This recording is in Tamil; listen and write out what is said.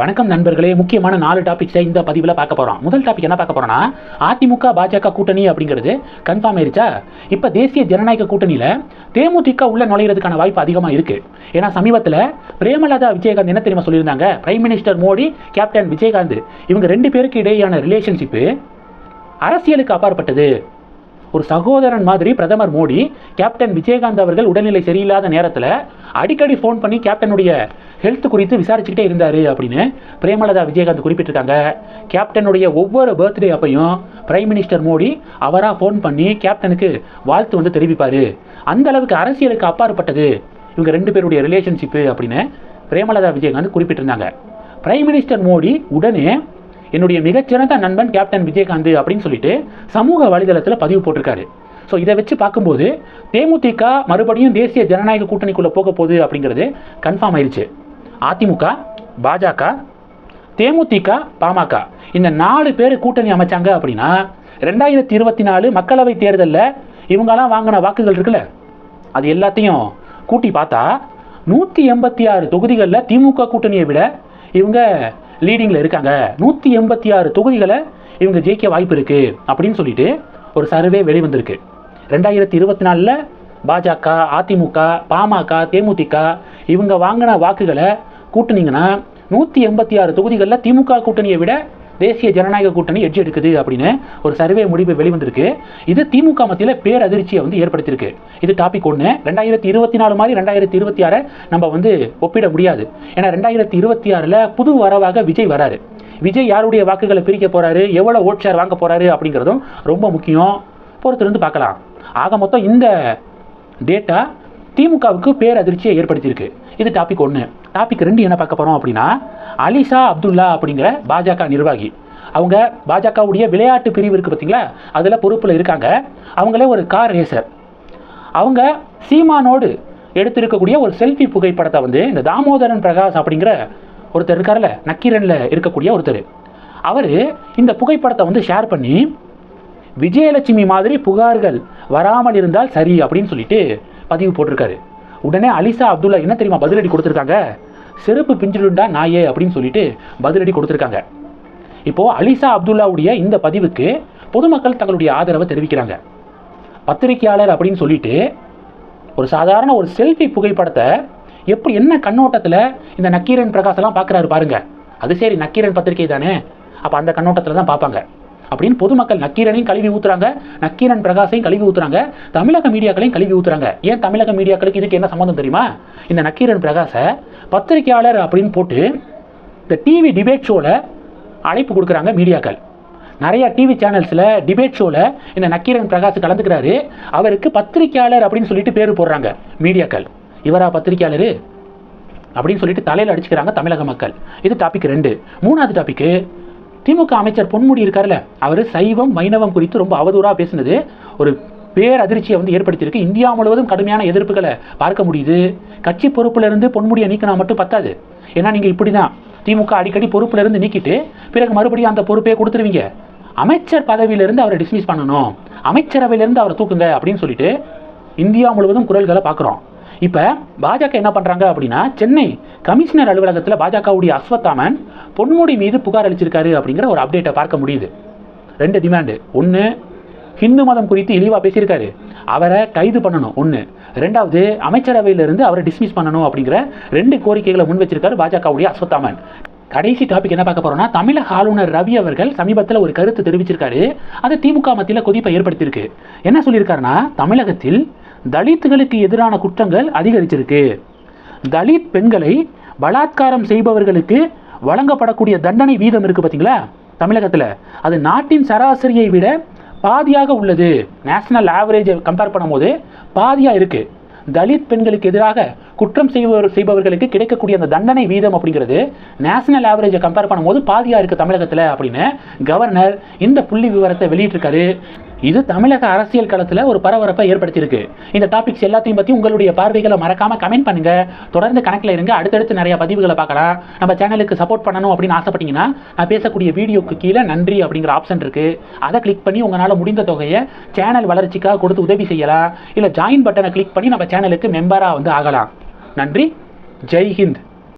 வணக்கம் நண்பர்களே. முக்கியமான நாலு டாபிக்ஸை இந்த பதிவில் பார்க்க போகிறோம் முதல் டாபிக் என்ன பார்க்க போறோம்னா அதிமுக பாஜக கூட்டணி அப்படிங்கிறது. கன்ஃபார்ம் ஆயிருச்சா? இப்போ தேசிய ஜனநாயக கூட்டணியில் தேமுதிக உள்ள நுழையிறதுக்கான வாய்ப்பு அதிகமாக இருக்கு. ஏன்னா சமீபத்தில் பிரேமலதா விஜயகாந்த் என்ன தெரியுமா சொல்லியிருந்தாங்க? Prime minister Modi captain Vijayakanth. இவங்க ரெண்டு பேருக்கு இடையேயான ரிலேஷன்ஷிப்பு அரசியலுக்கு அப்பாற்பட்டது. ஒரு சகோதரன் மாதிரி பிரதமர் மோடி கேப்டன் விஜயகாந்த் அவர்கள் உடல்நிலை சரியில்லாத நேரத்தில் அடிக்கடி ஃபோன் பண்ணி கேப்டனுடைய ஹெல்த் குறித்து விசாரிச்சுக்கிட்டே இருந்தார் அப்படின்னு பிரேமலதா விஜயகாந்த் குறிப்பிட்டிருக்காங்க. கேப்டனுடைய ஒவ்வொரு பர்த்டே அப்பையும் பிரைம் மினிஸ்டர் மோடி அவராக ஃபோன் பண்ணி கேப்டனுக்கு வாழ்த்து வந்து தெரிவிப்பார். அந்த அளவுக்கு அரசியலுக்கு அப்பாற்பட்டது இவங்க ரெண்டு பேருடைய ரிலேஷன்ஷிப்பு அப்படின்னு பிரேமலதா விஜயகாந்த் குறிப்பிட்டிருந்தாங்க. பிரைம் மினிஸ்டர் மோடி உடனே என்னுடைய மிகச்சிறந்த நண்பன் கேப்டன் விஜயகாந்த் அப்படின்னு சொல்லிட்டு சமூக வலைதளத்தில் பதிவு போட்டிருக்காரு. ஸோ இதை வச்சு பார்க்கும்போது தேமுதிக மறுபடியும் தேசிய ஜனநாயக கூட்டணிக்குள்ளே போக போகுது அப்படிங்கிறது கன்ஃபார்ம் ஆயிடுச்சு அதிமுக பாஜக தேமுதிக பாமக. இந்த நாலு பேர் கூட்டணி அமைச்சாங்க அப்படின்னா ரெண்டாயிரத்தி இருபத்தி நாலு மக்களவை தேர்தலில் இவங்கெல்லாம் வாங்கின வாக்குகள் இருக்குல்ல? அது எல்லாத்தையும் கூட்டி பார்த்தா நூற்றி எண்பத்தி ஆறு தொகுதிகளில் திமுக கூட்டணியை விட இவங்க லீடிங்கில் இருக்காங்க. நூற்றி எண்பத்தி ஆறு தொகுதிகளை இவங்க ஜெயிக்க வாய்ப்பு இருக்குது அப்படின்னு சொல்லிட்டு ஒரு சர்வே வெளிவந்திருக்கு. ரெண்டாயிரத்தி இருபத்தி நாலில் பாஜக அதிமுக பாமக தேமுதிக இவங்க வாங்கின வாக்குகளை கூட்டுனீங்கன்னா நூற்றி எண்பத்தி ஆறு தொகுதிகளில் திமுக கூட்டணியை விட தேசிய ஜனநாயக கூட்டணி எட்ஜ் எடுக்குது அப்படின்னு ஒரு சர்வே முடிவு வெளிவந்திருக்கு. இது திமுக மத்தியில் பேரதிர்ச்சியை வந்து ஏற்படுத்தியிருக்கு. இது டாபிக் ஒன்று ரெண்டாயிரத்தி இருபத்தி நாலு மாதிரி ரெண்டாயிரத்தி இருபத்தி ஆறை நம்ம வந்து ஒப்பிட முடியாது. ஏன்னா ரெண்டாயிரத்தி இருபத்தி ஆறில் புது வரவாக விஜய் வராரு. விஜய் யாருடைய வாக்குகளை பிரிக்க போகிறாரு எவ்வளோ ஓட் ஷேர் வாங்க போகிறாரு அப்படிங்கிறதும் ரொம்ப முக்கியம். பொறுத்திருந்து பார்க்கலாம். ஆக மொத்தம் இந்த டேட்டா திமுகவுக்கு பேரதிர்ச்சியை ஏற்படுத்தியிருக்கு. இது டாபிக் ஒன்று டாபிக் ரெண்டு என்ன பார்க்க போகிறோம் அப்படின்னா அலிசா அப்துல்லா அப்படிங்கிற பாஜக நிர்வாகி. அவங்க பாஜகவுடைய விளையாட்டு பிரிவு இருக்குது பார்த்தீங்களா? அதில் பொறுப்பில் இருக்காங்க. அவங்களே ஒரு கார் ரேசர் அவங்க சீமானோடு எடுத்திருக்கக்கூடிய ஒரு செல்ஃபி புகைப்படத்தை வந்து இந்த தாமோதரன் பிரகாஷ் அப்படிங்கிற ஒருத்தர் இருக்கார்ல நக்கீரனில் இருக்கக்கூடிய ஒருத்தர். அவர் இந்த புகைப்படத்தை வந்து ஷேர் பண்ணி விஜயலட்சுமி மாதிரி புகார்கள் வராமல் இருந்தால் சரி அப்படின்னு சொல்லிட்டு பதிவு போட்டிருக்காரு. உடனே அலிசா அப்துல்லா என்ன தெரியுமா பதிலடி கொடுத்துருக்காங்க? செருப்பு பிஞ்சிடுண்டா நாயே அப்படின்னு சொல்லிட்டு பதிலடி கொடுத்துருக்காங்க. இப்போ அலிசா அப்துல்லாவுடைய இந்த பதிவுக்கு பொதுமக்கள் தங்களுடைய ஆதரவை தெரிவிக்கிறாங்க. பத்திரிகையாளர் அப்படின்னு சொல்லிட்டு ஒரு சாதாரண ஒரு செல்ஃபி புகைப்படத்தை எப்படி என்ன கண்ணோட்டத்தில் இந்த நக்கீரன் பிரகாசெல்லாம் பார்க்குறாரு பாருங்க. அது சரி நக்கீரன் பத்திரிகை தானே. அப்போ அந்த கண்ணோட்டத்தில் தான் பார்ப்பாங்க. அப்படின்னு பொதுமக்கள் நக்கீரனையும் கழுவி ஊத்துறாங்க நக்கீரன் பிரகாஷையும் கழுவி ஊத்துறாங்க தமிழக மீடியாக்களையும் கழுவி ஊத்துறாங்க. ஏன் தமிழக மீடியாக்களுக்கு இதுக்கு என்ன சம்மந்தம் தெரியுமா? இந்த நக்கீரன் பிரகாஷை பத்திரிகையாளர் அப்படின்னு போட்டு இந்த டிவி டிபேட் ஷோவில் அழைப்பு கொடுக்குறாங்க மீடியாக்கள். நிறைய டிவி சேனல்ஸில் டிபேட் ஷோவில் இந்த நக்கீரன் பிரகாஷ் கலந்துக்கிறாரு. அவருக்கு பத்திரிக்கையாளர் அப்படின்னு சொல்லிட்டு பேர் போடுறாங்க மீடியாக்கள். இவரா பத்திரிக்கையாளர் அப்படின்னு சொல்லிட்டு தலையில் அடிச்சுக்கிறாங்க தமிழக மக்கள். இது டாபிக் ரெண்டு. மூணாவது டாபிக்கு திமுக அமைச்சர் பொன்முடி இருக்கார்ல அவர் சைவம் வைணவம் குறித்து ரொம்ப அவதூறாக பேசினது. ஒரு பேரதிர்ச்சியை வந்து ஏற்படுத்தியிருக்கு. இந்தியா முழுவதும் கடுமையான எதிர்ப்புகளை பார்க்க முடியுது. கட்சி பொறுப்புல இருந்து பொன்முடியை நீக்கினா மட்டும் பத்தாது. ஏன்னா நீங்கள் இப்படி தான் திமுக அடிக்கடி பொறுப்புல இருந்து நீக்கிட்டு பிறகு மறுபடியும் அந்த பொறுப்பே கொடுத்துருவீங்க. அமைச்சர் பதவியிலிருந்து அவரை டிஸ்மிஸ் பண்ணணும். அமைச்சரவையிலிருந்து அவரை தூக்குங்க அப்படின்னு சொல்லிட்டு இந்தியா முழுவதும் குரல்களை பார்க்குறோம். இப்போ பாஜக என்ன பண்ணுறாங்க அப்படின்னா சென்னை கமிஷனர் அலுவலகத்தில் பாஜகவுடைய அஸ்வத்தாமன் பொன்முடி மீது புகார் அளிச்சிருக்காரு அப்படிங்கிற ஒரு அப்டேட்டை பார்க்க முடியுது. ரெண்டு டிமாண்டு ஒன்று ஹிந்து மதம் குறித்து இழிவாக பேசியிருக்காரு. அவரை கைது பண்ணணும். ஒன்று ரெண்டாவது அமைச்சரவையிலிருந்து அவரை டிஸ்மிஸ் பண்ணணும் அப்படிங்கிற ரெண்டு கோரிக்கைகளை முன் வச்சிருக்காரு பாஜகவுடைய அஸ்வத்தாமன் கடைசி டாபிக் என்ன பார்க்க போறோம்னா தமிழக ஆளுநர் ரவி அவர்கள் சமீபத்தில் ஒரு கருத்து தெரிவிச்சிருக்காரு. அது திமுக மத்தியில் கொதிப்பை ஏற்படுத்தியிருக்கு. என்ன சொல்லியிருக்காருன்னா தமிழகத்தில் தலித்துகளுக்கு எதிரான குற்றங்கள் அதிகரிச்சிருக்கு. தலித் பெண்களை பலாத்காரம் செய்பவர்களுக்கு வழங்கப்படக்கூடிய தண்டனை வீதம் இருக்கு பார்த்தீங்களா? தமிழகத்தில். அது நாட்டின் சராசரியை விட பாதியாக உள்ளது. நேஷனல் ஆவரேஜை கம்பேர் பண்ணும்போது பாதியாக இருக்குது தலித் பெண்களுக்கு எதிராக குற்றம் செய்பவர் செய்பவர்களுக்கு கிடைக்கக்கூடிய அந்த தண்டனை வீதம் அப்படிங்கிறது நேஷனல் ஆவரேஜை கம்பேர் பண்ணும்போது பாதியாக இருக்குது தமிழகத்தில் அப்படின்னு கவர்னர் இந்த புள்ளி விவரத்தை வெளியிட்டிருக்காரு. இது தமிழக அரசியல் களத்தில் ஒரு பரபரப்பை ஏற்படுத்தியிருக்கு. இந்த டாபிக்ஸ் எல்லாத்தையும் பற்றி உங்களுடைய பார்வைகளை மறக்காமல் கமெண்ட் பண்ணுங்கள் தொடர்ந்து கணக்கில் இருங்க. அடுத்தடுத்து நிறைய பதிவுகளை பார்க்கலாம். நம்ம சேனலுக்கு சப்போர்ட் பண்ணணும் அப்படின்னு ஆசைப்பட்டீங்கன்னா நான் பேசக்கூடிய வீடியோக்கு கீழே நன்றி அப்படிங்கிற ஆப்ஷன் இருக்குது அதை கிளிக் பண்ணி உங்களால் முடிந்த தொகையை சேனல் வளர்ச்சிக்காக கொடுத்து உதவி செய்யலாம். இல்லை ஜாயின் பட்டனை கிளிக் பண்ணி நம்ம சேனலுக்கு மெம்பராக வந்து ஆகலாம். நன்றி. ஜெய் ஹிந்த்